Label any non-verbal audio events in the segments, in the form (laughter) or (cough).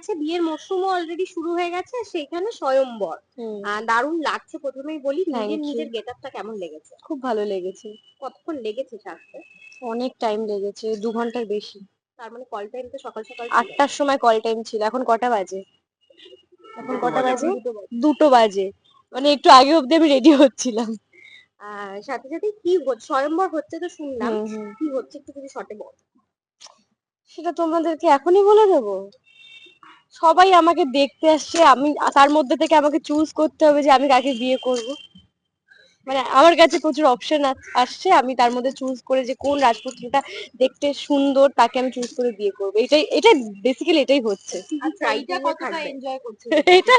গেছে বিয়ের মরশুমও অলরেডি শুরু হয়ে গেছে সেখানে স্বয়ম্বর। আহ, দারুণ লাগছে প্রথমেই বলি নিজের. নিজের গেট আপটা কেমন লেগেছে? খুব ভালো লেগেছে। কতক্ষণ লেগেছে সাজতে অনেক টাইম লেগেছে দু ঘণ্টার বেশি। তার মানে কল টাইম তো সকাল সকাল আটটার সময় কল টাইম ছিল এখন কটা বাজে? এখন কটা বাজে। দুটো বাজে। মানে একটু আগে অব্দি আমি রেডি হচ্ছিলাম। সাথে সাথে কি হচ্ছে স্বয়ম্বর হচ্ছে তো শুনলাম। কি হচ্ছে একটু যদি শর্টে বল। সেটা তোমাদেরকে এখনই বলে দেবো। সবাই আমাকে দেখতে আসছে, আমি তার মধ্যে থেকে আমাকে চুজ করতে হবে যে আমি কাকে বিয়ে করব। মানে আমার কাছে প্রচুর অপশন আসছে। আমি তার মধ্যে চুজ করে যে কোন রাজপুত্রটা দেখতে সুন্দর তাকে আমি চুজ করে বিয়ে করব। এটাই এটা বেসিক্যালি এটাই হচ্ছে। এটা এইটা এনজয় করছে? এইটা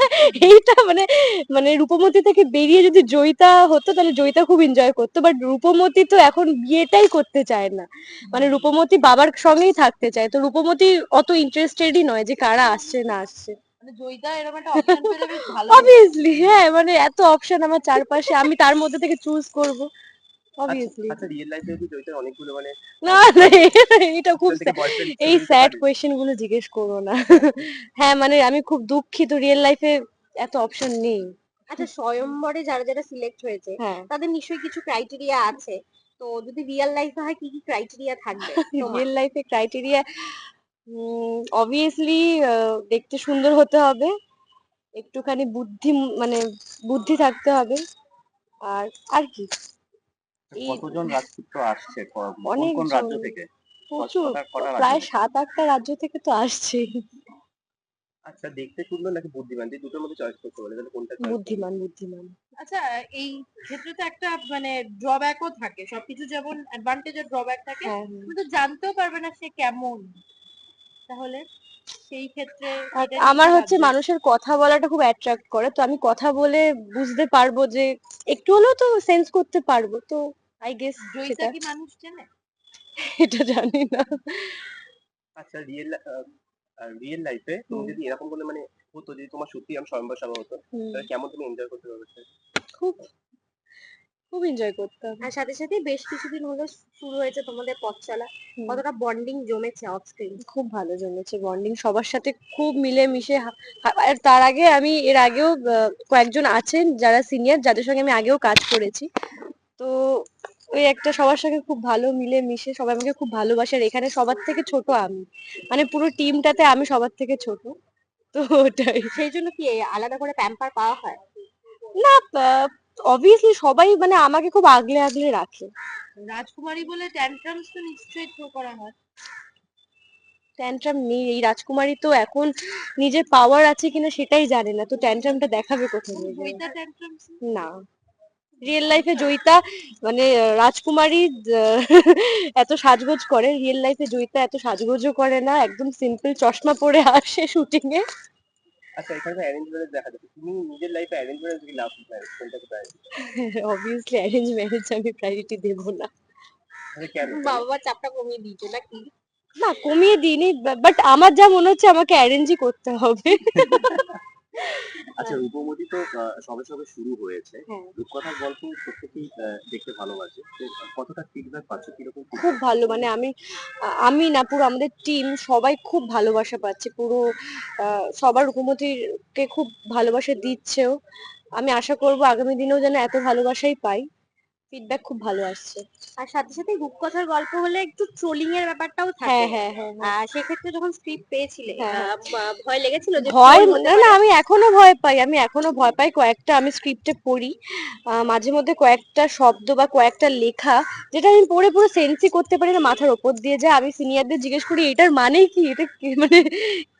এইটা মানে মানে রূপমতি থেকে বেরিয়ে যদি জয়িতা হতো তাহলে জয়িতা খুব এনজয় করতো। বাট রূপমতি তো এখন বিয়েটাই করতে চায় না। মানে রূপমতি বাবার সঙ্গেই থাকতে চায়। তো রূপমতি অত ইন্টারেস্টেডই নয় যে কারা আসছে না আসছে। মানে অবভিয়াসলি হ্যাঁ। মানে এত অপশন আমার চারপাশে আমি তার মধ্যে থেকে চুজ করব। অবভিয়াসলি আচ্ছা রিয়েল লাইফে কি জয়িতার অনেকগুলো মানে না না, এটা খুব এই স্যাড পারে। কোয়েশ্চেনগুলো জিজ্ঞেস করো না। হ্যাঁ মানে আমি খুব দুঃখিত রিয়েল লাইফে এত অপশন নেই। আচ্ছা স্বয়ম্বরে যারা যারা সিলেক্ট হয়েছে হ্যাঁ। তাদের নিশ্চয়ই কিছু ক্রাইটেরিয়া আছে। তো যদি রিয়েল লাইফে হয় কি কি ক্রাইটেরিয়া থাকবে রিয়েল লাইফে ক্রাইটেরিয়া অবভিয়াসলি দেখতে সুন্দর হতে হবে। একটুখানি বুদ্ধি মানে বুদ্ধি থাকতে হবে। আর আর কি? কতজন রাজপুত্র আসছে? কোন অনেক কোন রাজ্য থেকে? প্রচুর। প্রায় সাত আটটা রাজ্য থেকে তো আসছেই আচ্ছা দেখতে সুন্দর নাকি বুদ্ধিমান? এই দুটোর মধ্যে চয়েস করতে বলে তাহলে কোনটা বুদ্ধিমান বুদ্ধিমান। আচ্ছা এই ক্ষেত্রে তো একটা মানে ড্রব্যাকও থাকে। সবকিছু যেমন অ্যাডভান্টেজ আর ড্রব্যাক থাকে হ্যাঁ হ্যাঁ। তুমি তো জানতেও পারবে না সে কেমন। তাহলে সেই ক্ষেত্রে আমার হচ্ছে মানুষের কথা বলাটা খুব অ্যাট্রাক্ট করে তো আমি কথা বলে বুঝতে পারব যে একটু হলেও তো সেন্স করতে পারব তো আই গেস জয়িতা সেটা কি মানুষ চেনে? (laughs) এটা জানি না। আচ্ছা রিয়েল রিয়েল লাইফে তুমি যদি এরকম বলে মানে হতো যদি তোমার সত্যি আমি স্বয়ম্বর সভা হতো তাহলে কেমন তুমি এনজয় করতে পারবে? খুব খুব এনজয় করতাম। আর সাথে সাথে বেশ কিছুদিন হলো শুরু হয়েছে তোমাদের পথ চলা। কতটা বন্ডিং জমেছে অফ স্ক্রিন খুব ভালো জমেছে বন্ডিং সবার সাথে খুব মিলে মিশে আর তার আগে আমি এর আগেও কয়েকজন আছেন যারা সিনিয়র যাদের সঙ্গে আমি আগেও কাজ করেছি। তো ওই একটা সবার সঙ্গে খুব ভালো মিলে মিশে সবাই আমাকে খুব ভালোবাসে আর এখানে সবার থেকে ছোট আমি। মানে পুরো টিমটাতে আমি সবার থেকে ছোট। তো ওটাই। সেই জন্য কি আলাদা করে প্যাম্পার পাওয়া হয়? না অবভিয়াসলি সবাই মানে আমাকে খুব আগলে আগলে রাখে। রাজকুমারী বলে ট্যান্ট্রামস তো নিশ্চয়ই থ্রো করা হয়। ট্যান্ট্রাম নেই এই রাজকুমারী তো এখন নিজের পাওয়ার আছে কিনা সেটাই জানে না তো ট্যান্ট্রামটা দেখাবে কোথায় না। রিয়েল লাইফে জয়িতা মানে রাজকুমারী এত সাজগোজ করে। রিয়েল লাইফে জয়িতা এত সাজগোজও করে না একদম সিম্পল চশমা পরে আসে শুটিং এ আচ্ছা এখানে অ্যারেঞ্জ ম্যারেজ দেখা যাচ্ছে তুমি নিজের লাইফে অ্যারেঞ্জ ম্যারেজ কি লাভ ম্যারেজ কোনটাকে প্রায়োরিটি অবভিয়াসলি অ্যারেঞ্জ ম্যারেজ আমি প্রায়োরিটি দেব না। কেন? বাবা চাপটা কমিয়ে দিয়েছে নাকি? না কমিয়ে দিইনি বাট আমার যা মনে হচ্ছে আমাকে অ্যারেঞ্জই করতে হবে। (laughs) আচ্ছা রূপমতি তো সবে সবে শুরু হয়েছে। হ্যাঁ। রূপকথার গল্প প্রত্যেকেই দেখতে ভালোবাসে। কতটা ফিডব্যাক পাচ্ছ? কীরকম? খুব ভালো মানে আমি আমি না পুরো আমাদের টিম সবাই খুব ভালোবাসা পাচ্ছে। পুরো আহ, সবার রূপমতিকে খুব ভালোবাসা দিচ্ছেও। আমি আশা করব আগামী দিনেও যেন এত ভালোবাসাই পাই। ফিডব্যাক খুব ভালো আসছে। আর সাথে সাথে রূপকথার গল্প হলে একটু ট্রোলিং এর ব্যাপারটাও হ্যাঁ থাকে। হ্যাঁ হ্যাঁ হ্যাঁ। আর সেক্ষেত্রে যখন স্ক্রিপ্ট পেয়েছিলে হ্যাঁ, হ্যাঁ। ভয় লেগেছিল যে ভয় না না আমি এখনও ভয় পাই আমি এখনও ভয় পাই কয়েকটা আমি স্ক্রিপ্টে পড়ি। মাঝে মধ্যে কয়েকটা শব্দ বা কয়েকটা লেখা যেটা আমি পড়ে পুরো সেন্সই করতে পারি না মাথার ওপর দিয়ে যায়। আমি সিনিয়রদের জিজ্ঞেস করি এটার মানে কি? এটা (laughs) মানে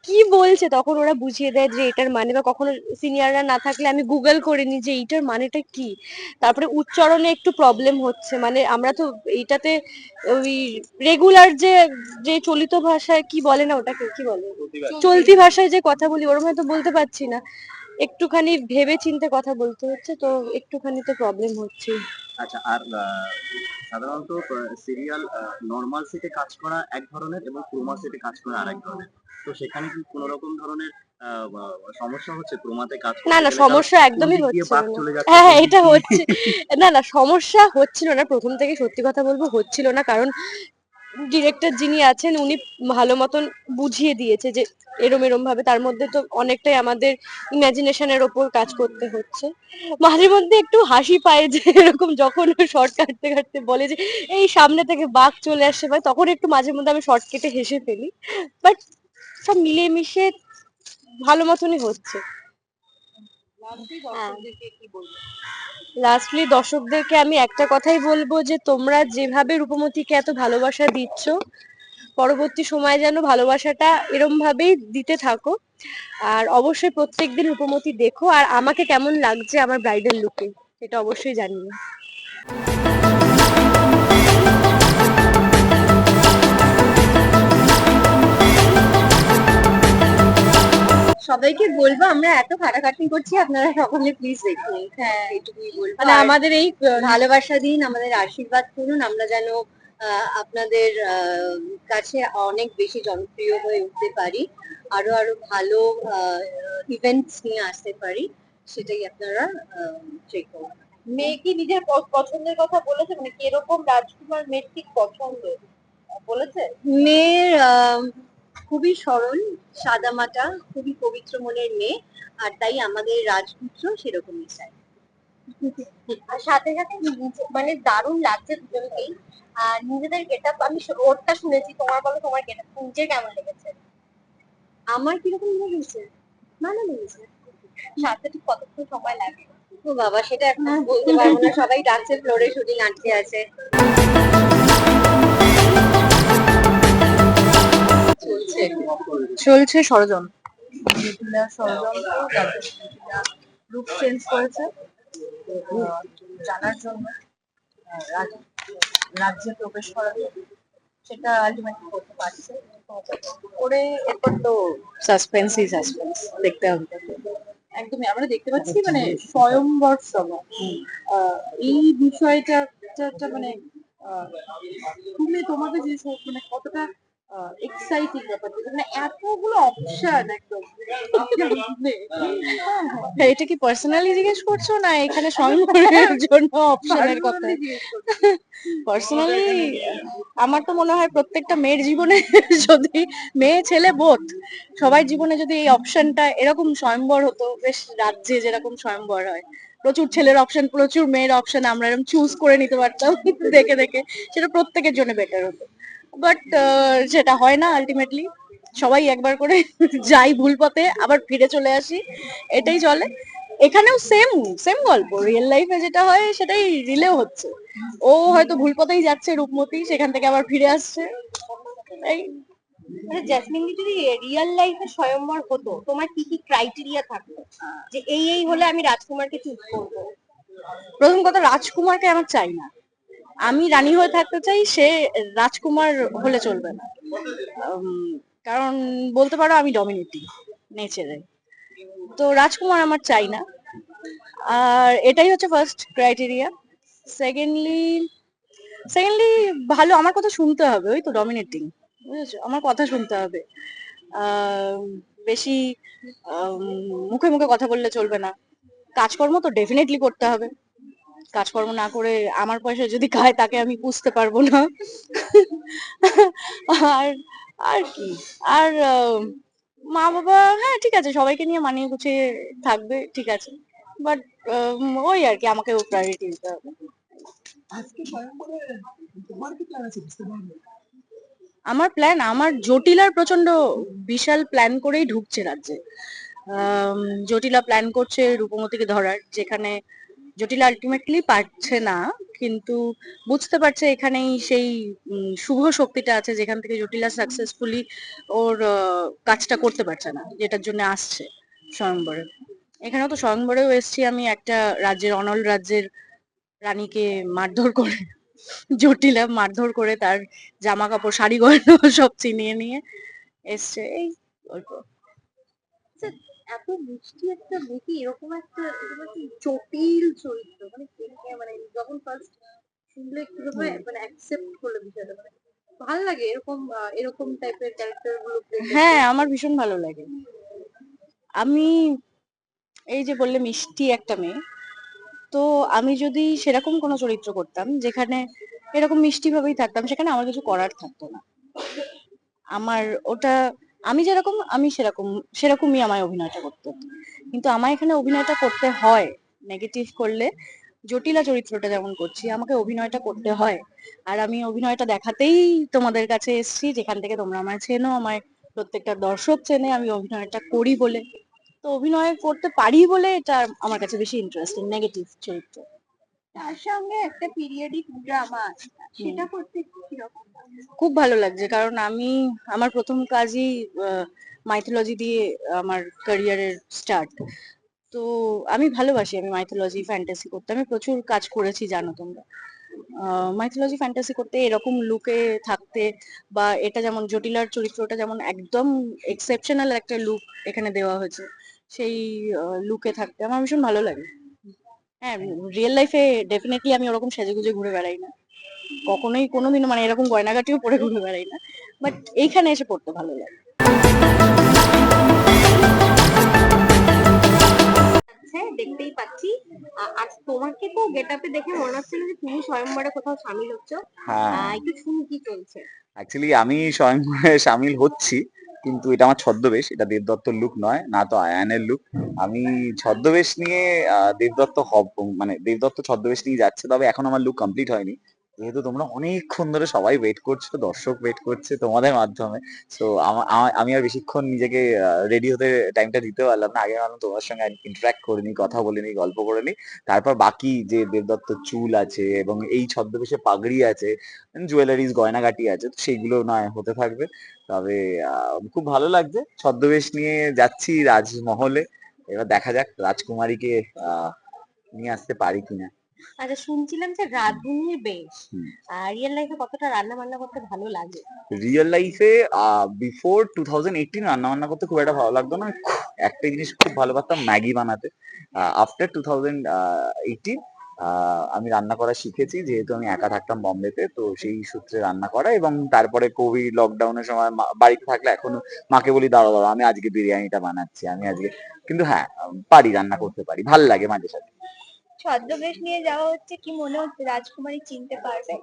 কি বলছে? তখন ওরা বুঝিয়ে দেয় যে এটার মানে বা কখনো সিনিয়ররা না থাকলে আমি গুগল করে নিই যে এইটার মানেটা কি। তারপরে উচ্চারণে একটু প্রবলেম হচ্ছে। মানে আমরা তো এইটাতে ওই রেগুলার যে যে চলিত ভাষায় কি বলে না ওটাকে কি বলে? চলতি ভাষায়। যে কথা বলি ওরম হয়তো বলতে পারছি না। একটুখানি ভেবে চিন্তে কথা বলতে হচ্ছে তো একটুখানি তো প্রবলেম হচ্ছে আচ্ছা আর সাধারণত সিরিয়াল নর্মাল সেটে কাজ করা এক ধরনের এবং ক্রোমা সেটে কাজ করা আরেক ধরনের। তো সেখানে কি কোনো রকম ধরনের সমস্যা হচ্ছে? কাজ না না একদমই হচ্ছে হ্যাঁ হ্যাঁ এটা হচ্ছে। না না সমস্যা হচ্ছিল না। প্রথম থেকে সত্যি কথা বলব হচ্ছিল না। কারণ ডিরেক্টর যিনি আছেন উনি ভালো মতন বুঝিয়ে দিয়েছে যে এরম এরম ভাবে। তার মধ্যে তো অনেকটাই আমাদের ইমাজিনেশনের ওপর কাজ করতে হচ্ছে। মাঝে মধ্যে একটু হাসি পায় যে এরকম যখন শর্ট কাটতে কাটতে বলে যে এই সামনে থেকে বাঘ চলে আসছে ভাই। তখন একটু মাঝে মধ্যে আমি শর্ট কেটে হেসে ফেলি। বাট সব মিলিয়ে মিশে ভালো মতনই হচ্ছে। লাস্টলি দর্শকদেরকে আমি একটা কথাই বলব যে তোমরা যেভাবে রূপমতিকে এত ভালোবাসা দিচ্ছ পরবর্তী সময়ে যেন ভালোবাসাটা এরম ভাবেই দিতে থাকো। আর অবশ্যই প্রত্যেকদিন রূপমতি দেখো। আর আমাকে কেমন লাগছে আমার ব্রাইডাল লুকে সেটা অবশ্যই জানিও। সবাইকে বলব আমরা এত খাটাখাটনি করছি আপনারা সকলে প্লিজ দেখুন। হ্যাঁ বলব। মানে আমাদের এই ভালোবাসা দিন আমাদের আশীর্বাদ করুন আমরা যেন আহ, আপনাদের আহ, কাছে অনেক বেশি জনপ্রিয় হয়ে উঠতে পারি আরও আরও ভালো ইভেন্টস নিয়ে আসতে পারি সেটাই আপনারা চেক করুন। মেয়ে কি নিজের পছন্দের কথা বলেছে? মানে কীরকম রাজকুমার মেয়ের ঠিক পছন্দ? বলেছে? মেয়ের আহ, খুবই সরল সাদামাটা খুবই পবিত্র মনের মেয়ে আর তাই আমাদের রাজপুত্র সেরকমই চাই আর সাথে সাথে মানে দারুণ লাগছে দুজনকেই। আর নিজেদের গেটআপ আমি ওরটা শুনেছি তোমার বলো তোমার গেটআপ নিজের কেমন লেগেছে? আমার কীরকম লেগেছে? ভালো লেগেছে। সাথে ঠিক কতক্ষণ সময় লাগে ও বাবা সেটা এখন বলতে পারব না। সবাই ডান্সের ফ্লোরে শুটিং আটকে আছে। চলছে? চলছে ষড়যন্ত্র। মিথিলা ষড়যন্ত্র রূপ চেঞ্জ করেছে। জানার জন্য রাজ্যে প্রবেশ করার সেটা আলটিমেটলি করতে পারছে। করে এরপর তো সাসপেন্সই সাসপেন্স দেখতে হবে। একদমই আমরা দেখতে পাচ্ছি মানে স্বয়ংবর আহ, এই বিষয়টা মানে শুনলে তোমাদের যে মানে কতটা এক্সাইটিং ব্যাপার মানে এতগুলো অপশন একদম। হ্যাঁ, এটা কি পার্সোনালি জিজ্ঞেস করছ না এখানে স্বয়ংবরের (laughs) জন্য অপশনের কথা? পার্সোনালি (laughs) আমার তো মনে হয় প্রত্যেকটা মেয়ের জীবনে (laughs) যদি মেয়ে ছেলে বোধ সবাই জীবনে যদি এই অপশনটা এরকম স্বয়ংবর হতো বেশ রাজ্যে যেরকম স্বয়ংবর হয়। প্রচুর ছেলের অপশন প্রচুর মেয়ের অপশন আমরা এরকম চুজ করে নিতে পারতাম দেখে দেখে। সেটা প্রত্যেকের জন্য বেটার হতো। বাট সেটা হয় না আলটিমেটলি সবাই একবার করে (laughs) যাই ভুল পথে আবার ফিরে চলে আসি। এটাই চলে। এখানেও সেম সেম গল্প। রিয়েল লাইফে যেটা হয় সেটাই রিলেও হচ্ছে। ও হয়তো ভুল পথেই যাচ্ছে রূপমতি সেখান থেকে আবার ফিরে আসছে। এই মানে দি যদি রিয়েল লাইফে স্বয়ংবর হতো তোমার কি কি ক্রাইটেরিয়া থাকতো? যে এই এই হলে আমি রাজকুমারকে চুজ করব? প্রথম কথা রাজকুমারকে আমার চাই না। আমি রানী হয়ে থাকতে চাই, সে রাজকুমার হলে চলবে না। কারণ বলতে পারো আমি ডমিনেটিং নেচারে তো রাজকুমার আমার চাই না। আর এটাই হচ্ছে ফার্স্ট ক্রাইটেরিয়া সেকেন্ডলি সেকেন্ডলি ভালো, আমার কথা শুনতে হবে, ওই তো ডমিনেটিং বুঝেছ? আমার কথা শুনতে হবে। বেশি মুখে মুখে কথা বললে চলবে না। কাজকর্ম তো ডেফিনেটলি করতে হবে। কাজকর্ম না করে আমার পয়সা যদি খায় তাকে আমি বুঝতে পারব না। আর আর কি? আর মা বাবা হ্যাঁ ঠিক আছে সবাইকে নিয়ে মানিয়ে গুছিয়ে থাকবে ঠিক আছে। বাট ওই আর কি আমাকে প্রায়োরিটি দিতে হবে। আমার প্ল্যান আমার জটিলার প্রচণ্ড বিশাল প্ল্যান করেই ঢুকছে রাজ্যে। জটিলা প্ল্যান করছে রূপমতিকে ধরার যেখানে জটিলা আলটিমেটলি পারছে না, কিন্তু বুঝতে পারছে এখানেই সেই শুভ শক্তিটা আছে যেখান থেকে জটিলা সাকসেসফুলি ওর কাজটা করতে পারছে না, যেটার জন্য আসছে স্বয়ংবরে। এখানেও তো স্বয়ংবরেও এসছি আমি একটা রাজ্যের, অনল রাজ্যের রানীকে মারধর করে, জটিলা মারধর করে তার জামা কাপড় শাড়ি গয়না সব চিনিয়ে নিয়ে এসছে, এই গল্প এত মিষ্টি একটা মেয়ে এরকম একটা এরকম একটা জটিল চরিত্র মানে মানে যখন ফার্স্ট শুনলে কীভাবে মানে অ্যাকসেপ্ট করল বিষয়টা মানে ভালো লাগে এরকম এরকম টাইপের ক্যারেক্টারগুলো। হ্যাঁ আমার ভীষণ ভালো লাগে। আমি এই যে বললে মিষ্টি একটা মেয়ে তো আমি যদি সেরকম কোনো চরিত্র করতাম যেখানে এরকম মিষ্টি ভাবেই থাকতাম সেখানে আমার কিছু করার থাকতো না। আমার ওটা আমি যেরকম, আমি সেরকম, সেরকমই আমায় অভিনয়টা করতে হতো। কিন্তু আমায় এখানে অভিনয়টা করতে হয় নেগেটিভ করলে জটিলা চরিত্রটা যেমন করছি, আমাকে অভিনয়টা করতে হয়। আর আমি অভিনয়টা দেখাতেই তোমাদের কাছে এসেছি, যেখান থেকে তোমরা আমায় চেনো, আমায় প্রত্যেকটা দর্শক চেনে, আমি অভিনয়টা করি বলে। তো অভিনয় করতে পারি বলে এটা আমার কাছে বেশি ইন্টারেস্টিং নেগেটিভ চরিত্র। তার সঙ্গে একটা পিরিয়ডিক ড্রামা সেটা করতে খুব ভালো লাগছে, কারণ আমি, আমার প্রথম কাজই মাইথোলজি দিয়ে আমার ক্যারিয়ারের স্টার্ট তো আমি ভালোবাসি আমি মাইথোলজি ফ্যান্টাসি করতে। আমি প্রচুর কাজ করেছি, জানো তোমরা। মাইথোলজি ফ্যান্টাসি করতে এরকম লুকে থাকতে বা এটা যেমন জটিলার চরিত্রটা যেমন একদম এক্সেপশনাল একটা লুক এখানে দেওয়া হয়েছে, সেই লুকে থাকতে আমার ভীষণ ভালো লাগে। হ্যাঁ রিয়েল লাইফে ডেফিনেটলি আমি ওরকম সেজেগুজে ঘুরে বেড়াই না। কখনোই কোনোদিনও মানে এরকম গয়নাগাটিও পরে ঘুরে বেড়াই না। বাট এইখানে এসে পড়তে ভালো লাগে। দেখতেই পাচ্ছি। আ- আজ তোমাকে তো গেট আপে দেখে মনে হচ্ছিল যে তুমি স্বয়ংবরে কোথাও সামিল হচ্ছ। হ্যাঁ। একটু শুনি কি চলছে। অ্যাকচুয়ালি আমি স্বয়ংবরে সামিল হচ্ছি। কিন্তু এটা আমার ছদ্মবেশ, এটা দেবদত্ত লুক নয়, না তো আয়ানের লুক আমি ছদ্মবেশ নিয়ে দেবদত্ত হব মানে দেবদত্ত ছদ্মবেশ নিয়ে যাচ্ছে, তবে এখন আমার লুক কমপ্লিট হয়নি। যেহেতু তোমরা অনেকক্ষণ ধরে সবাই ওয়েট করছ, দর্শক ওয়েট করছে তোমাদের মাধ্যমে তো আমি আর বেশিক্ষণ নিজেকে রেডি হতে টাইমটা দিতে পারলাম না। আগে ভাবলাম তোমার সঙ্গে ইন্টারাক্ট নিই, কথা বলে নিই, গল্প করে নিই। তারপর বাকি যে দেবদত্ত চুল আছে এবং এই ছদ্মবেশে পাগড়ি আছে জুয়েলারিজ গয়নাগাটি আছে, তো সেইগুলো নয়, হতে থাকবে। তবে খুব ভালো লাগছে। ছদ্মবেশ নিয়ে যাচ্ছি রাজমহলে। এবার দেখা যাক রাজকুমারীকে নিয়ে আসতে পারি কিনা। আচ্ছা শুনছিলাম যে রাধুনির বেশ। রিয়েল লাইফে কতটা রান্না বান্না করতে ভালো লাগে? রিয়েল লাইফে বিফোর টু থাউজেন্ড এইটিন রান্না বান্না করতে খুব একটা ভালো লাগতো না। একটা জিনিস খুব ভালো পারতাম ম্যাগি বানাতে। আফটার টু থাউজেন্ড এইটিন আমি রান্না করা শিখেছি যেহেতু আমি একা থাকতাম বম্বেতে তো সেই সূত্রে রান্না করা এবং তারপরে কোভিড লকডাউনের সময় বাড়িতে থাকলে এখনও মাকে বলি দাঁড়া দাঁড়া আমি আজকে বিরিয়ানিটা বানাচ্ছি আমি আজকে কিন্তু হ্যাঁ পারি রান্না করতে পারি ভালো লাগে মাঝে সাথে ছদ্মবেশ নিয়ে যাওয়া হচ্ছে কি মনে হচ্ছে রাজকুমারী চিনতে পারবে?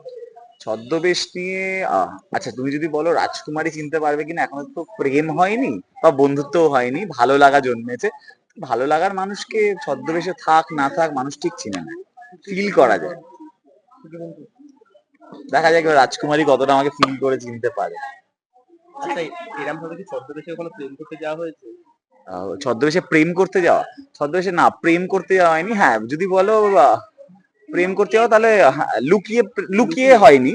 ছদ্মবেশ নিয়ে আহ, আচ্ছা তুমি যদি বলো রাজকুমারী চিনতে পারবে কিনা এখনও তো প্রেম হয়নি বা বন্ধুত্বও হয়নি ভালো লাগা জন্মেছে। ভালো লাগার মানুষকে ছদ্মবেশে থাক না থাক মানুষ ঠিক চিনে না। ফিল করা যায়। দেখা যায় রাজকুমারী কতটা আমাকে ফিল করে চিনতে পারে। আচ্ছা এরকম ভাবে কি ছদ্মবেশে কখনো প্রেম করতে যাওয়া হয়েছে? ছদ্মবেশে প্রেম করতে যাওয়া। ছদ্মবেশে না প্রেম করতে যাওয়া হয়নি। হ্যাঁ যদি বলো প্রেম করতে যাওয়া তাহলে হ্যাঁ, লুকিয়ে লুকিয়ে হয়নি।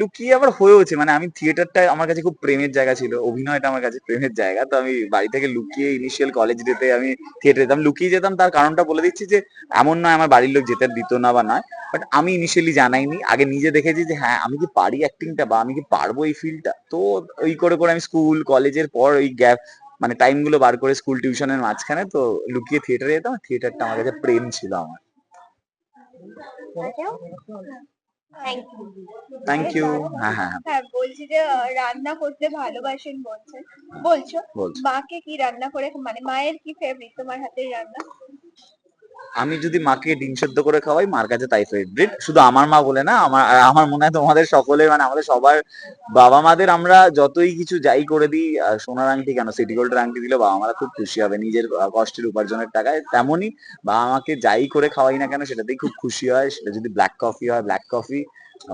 লুকিয়ে আবার হয়েওছে। মানে আমি থিয়েটারটা আমার কাছে খুব প্রেমের জায়গা ছিল। অভিনয়টা আমার কাছে প্রেমের জায়গা। তো আমি বাড়ি থেকে লুকিয়ে ইনিশিয়াল কলেজ ডেতে আমি থিয়েটার যেতাম। লুকিয়ে যেতাম তার কারণটা বলে দিচ্ছি যে এমন নয় আমার বাড়ির লোক যেতে দিত না বা নয়। বাট আমি ইনিশিয়ালি জানাইনি। আগে নিজে দেখেছি যে হ্যাঁ আমি কি পারি অ্যাক্টিংটা বা আমি কি পারব এই ফিল্ডটা তো ওই করে করে আমি স্কুল কলেজের পর ওই গ্যাপ মানে টাইমগুলো বার করে স্কুল টিউশনের মাঝখানে তো লুকিয়ে থিয়েটারে যেতাম থিয়েটারটা আমার কাছে প্রেম ছিল আমার। থ্যাংক ইউ হ্যাঁ হ্যাঁ হ্যাঁ। হ্যাঁ বলছি যে রান্না করতে ভালোবাসেন বলছেন। বলছো? মাকে কি রান্না করে মানে মায়ের কি ফেভারিট তোমার হাতের রান্না? আমি যদি মাকে ডিম সেদ্ধ করে খাওয়াই মার কাছে তাই ফেভারিট শুধু আমার মা বলে না আমার আমার মনে হয় তোমাদের সকলের মানে আমাদের সবার বাবা মাদের আমরা যতই কিছু যাই করে দিই সোনার আংটি কেন? সিটি গোল্ডের আংটি দিলে বাবা মারা খুব খুশি হবে নিজের কষ্টের উপার্জনের টাকায়। তেমনই বাবা মাকে যাই করে খাওয়াই না কেন সেটাতেই খুব খুশি হয়। সেটা যদি ব্ল্যাক কফি হয় ব্ল্যাক কফি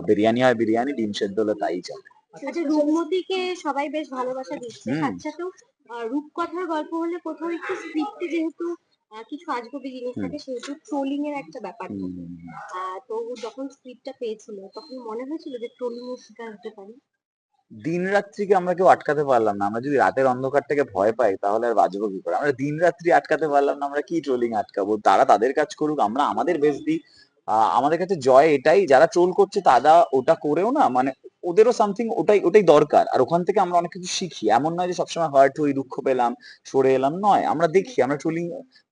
বিরিয়ানি হয় বিরিয়ানি ডিম সেদ্ধ হলে তাই চলে। আচ্ছা রূপমতিকে সবাই বেশ ভালোবাসা দিচ্ছে। সাথেও আহ, রূপকথার গল্প হলে কোথাও একটু স্ক্রিপ্টে যেহেতু কিছু আজগুবি জিনিস থাকে সেহেতু ট্রোলিং এর একটা ব্যাপার থাকে। তো যখন স্ক্রিপ্টটা পেয়েছিল তখন মনে হয়েছিল যে ট্রোলিং এর শিকার হতে পারে? দিন রাত্রিকে আমরা কেউ আটকাতে পারলাম না। আমরা যদি রাতের অন্ধকারটাকে ভয় পাই তাহলে আর বাঁচবো কি করে? আমরা দিন রাত্রি আটকাতে পারলাম না আমরা কি ট্রোলিং আটকাবো? তারা তাদের কাজ করুক আমরা আমাদের বেশ দিই। আহ, আমাদের কাছে জয় এটাই যারা ট্রোল করছে তারা ওটা করেও না মানে ওদেরও সামথিং ওটাই ওটাই দরকার। আর ওখান থেকে আমরা অনেক কিছু শিখি। এমন নয় যে সবসময় হার্ট হই দুঃখ পেলাম সরে এলাম নয়। আমরা দেখি আমরা ট্রোলিং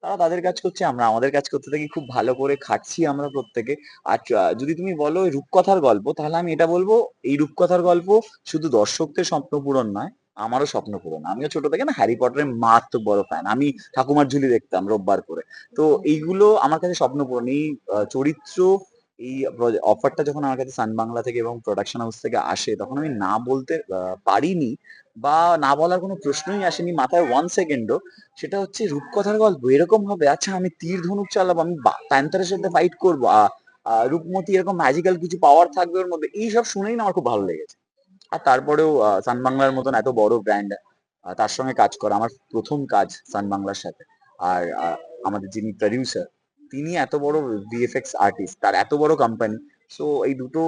তারা তাদের কাজ করছে আমরা আমাদের কাজ করতে থাকি খুব ভালো করে খাচ্ছি আমরা প্রত্যেকে। আর যদি তুমি বলো রূপকথার গল্প তাহলে আমি এটা বলব এই রূপকথার গল্প শুধু দর্শকদের স্বপ্ন পূরণ নয় আমারও স্বপ্ন পূরণ আমিও ছোট থেকে না হ্যারি পটারের মারাত্মক বড় ফ্যান আমি ঠাকুমার ঝুলি দেখতাম রোববার করে। তো এইগুলো আমার কাছে স্বপ্ন পূরণ। এই চরিত্র এই অফারটা যখন আমার কাছে সান বাংলা থেকে এবং প্রোডাকশন হাউস থেকে আসে, তখন আমি না বলতে পারিনি বা না বলার কোনো প্রশ্নই আসেনি। মাথায় ওয়ান সেকেন্ডও সেটা হচ্ছে রূপকথার গল্প। এরকম হবে আচ্ছা আমি তীর ধনুক চালাবো, আমি প্যান্থারের সাথে ফাইট করব রূপমতি এরকম ম্যাজিক্যাল কিছু পাওয়ার থাকবে ওর মধ্যে, এইসব শুনেই না আমার খুব ভালো লেগেছে। আর তারপরেও সান বাংলার মতন এত বড় ব্র্যান্ড তার সঙ্গে কাজ করা, আমার প্রথম কাজ সান বাংলার সাথে। আর আমাদের যিনি প্রডিউসার তিনি এত বড় ভিএফএক্স আর্টিস্ট তার এত বড় কোম্পানি সো এই দুটো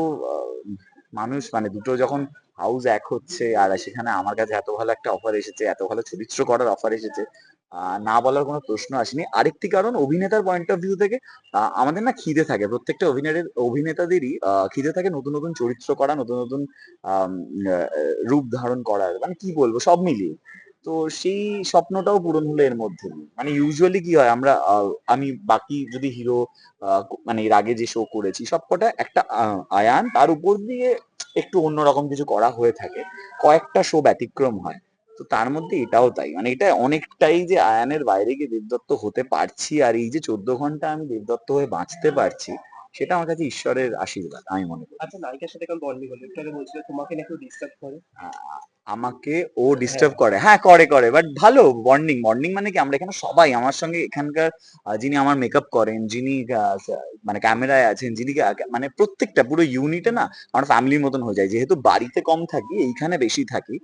মানুষ মানে দুটো যখন হাউস এক হচ্ছে, আর সেখানে আমার কাছে এত ভালো একটা অফার এসেছে, এত ভালো চরিত্র করার অফার এসেছে না বলার কোনো প্রশ্ন আসেনি। আরেকটি কারণ, অভিনেতার পয়েন্ট অফ ভিউ থেকে আমাদের না খিদে থাকে। প্রত্যেকটা অভিনেতাদের অভিনেতাদেরই খিদে থাকে নতুন নতুন চরিত্র করা, নতুন নতুন রূপ ধারণ করার মানে কি বলব, সব মিলিয়ে। তো সেই স্বপ্নটাও পূরণ হলো এর মধ্যে। মানে ইউজুয়ালি কি হয় আমরা আমি বাকি যদি হিরো মানে এর আগে যে শো করেছি সবকটা একটা আয়ান তার উপর দিয়ে একটু অন্যরকম কিছু করা হয়ে থাকে। কয়েকটা শো ব্যতিক্রম হয়। তো তার মধ্যে এটাও তাই। মানে এটা অনেকটাই যে আয়ানের বাইরে গিয়ে দেবদত্ত হতে পারছি আর এই যে চোদ্দ ঘণ্টা আমি দেবদত্ত হয়ে বাঁচতে পারছি সেটা আমার কাছে ঈশ্বরের আশীর্বাদ আমি মনে করি। আচ্ছা নায়িকার সাথে কেমন বন্ডিং হলো। একটু আগে বলছিল তোমাকে নাকি ডিস্টার্ব করে। আমাকে ও ডিস্টার্ব করে। হ্যাঁ করে করে। বাট ভালো বন্ডিং বন্ডিং মানে কি? আমরা এখানে সবাই, আমার সঙ্গে এখানকার যিনি আমার মেকআপ করেন, যিনি মানে ক্যামেরায় আছেন, যিনি মানে প্রত্যেকটা, পুরো ইউনিটে না, আমার ফ্যামিলির মতন হয়ে যায় যেহেতু বাড়িতে কম থাকি, এইখানে বেশি থাকি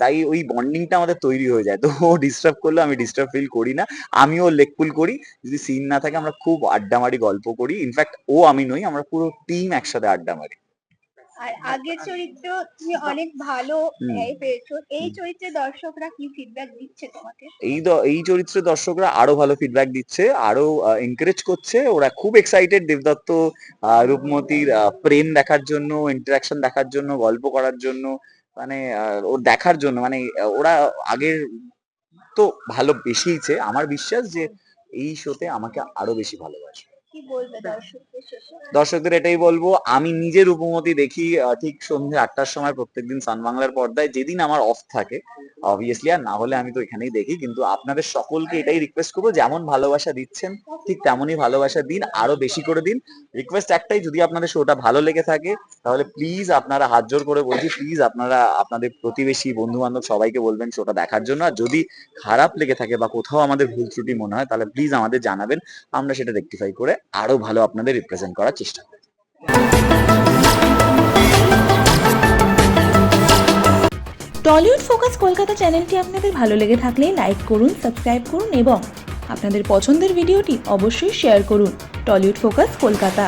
তাই ওই বন্ডিংটা আমাদের তৈরি হয়ে যায়। তো ও ডিস্টার্ব করলে আমি ডিস্টার্ব ফিল করি না। আমিও লেগ পুল করি। যদি সিন না থাকে, আমরা খুব আড্ডা মারি, গল্প করি। ইনফ্যাক্ট ও আমি নই, আমরা পুরো টিম একসাথে আড্ডা মারি। আর আগের চরিত্র তুমি অনেক ভালো ন্যায় পেয়েছ। এই চরিত্রে দর্শকরা কি ফিডব্যাক দিচ্ছে তোমাকে? এই এই চরিত্রে দর্শকরা আরও ভালো ফিডব্যাক দিচ্ছে আরও এনকারেজ করছে। ওরা খুব এক্সাইটেড দেবদত্ত রূপমতির প্রেম দেখার জন্য ইন্টারাকশন দেখার জন্য গল্প করার জন্য মানে ওর দেখার জন্য মানে ওরা আগের তো ভালো বেশিইছে আমার বিশ্বাস যে এই শোতে আমাকে আরও বেশি ভালোবাসে কি বলবে দর্শকদের এটাই বলব আমি নিজে রূপমতি দেখি ঠিক সন্ধ্যে আটটার সময় প্রত্যেকদিন সান বাংলার পর্দায় যেদিন আমার অফ থাকে অবভিয়াসলি আর না হলে আমি তো এখানেই দেখি কিন্তু আপনাদের সকলকে এটাই রিকোয়েস্ট করব যেমন ভালোবাসা দিচ্ছেন ঠিক তেমনই ভালোবাসা দিন আরও বেশি করে দিন। রিকোয়েস্ট একটাই যদি আপনাদের শোটা ভালো লেগে থাকে তাহলে প্লিজ আপনারা হাত জোর করে বলছি প্লিজ আপনারা আপনাদের প্রতিবেশী বন্ধু বান্ধব সবাইকে বলবেন শোটা দেখার জন্য আর যদি খারাপ লেগে থাকে বা কোথাও আমাদের ভুল ত্রুটি মনে হয় তাহলে প্লিজ আমাদের জানাবেন আমরা সেটা রেকটিফাই করে আরও ভালো আপনাদের রিপ্রেজেন্ট করার চেষ্টা টলিউড ফোকাস কলকাতা চ্যানেলটি আপনাদের ভালো লেগে থাকলে লাইক করুন, সাবস্ক্রাইব করুন এবং আপনাদের পছন্দের ভিডিওটি অবশ্যই শেয়ার করুন। টলিউড ফোকাস কলকাতা।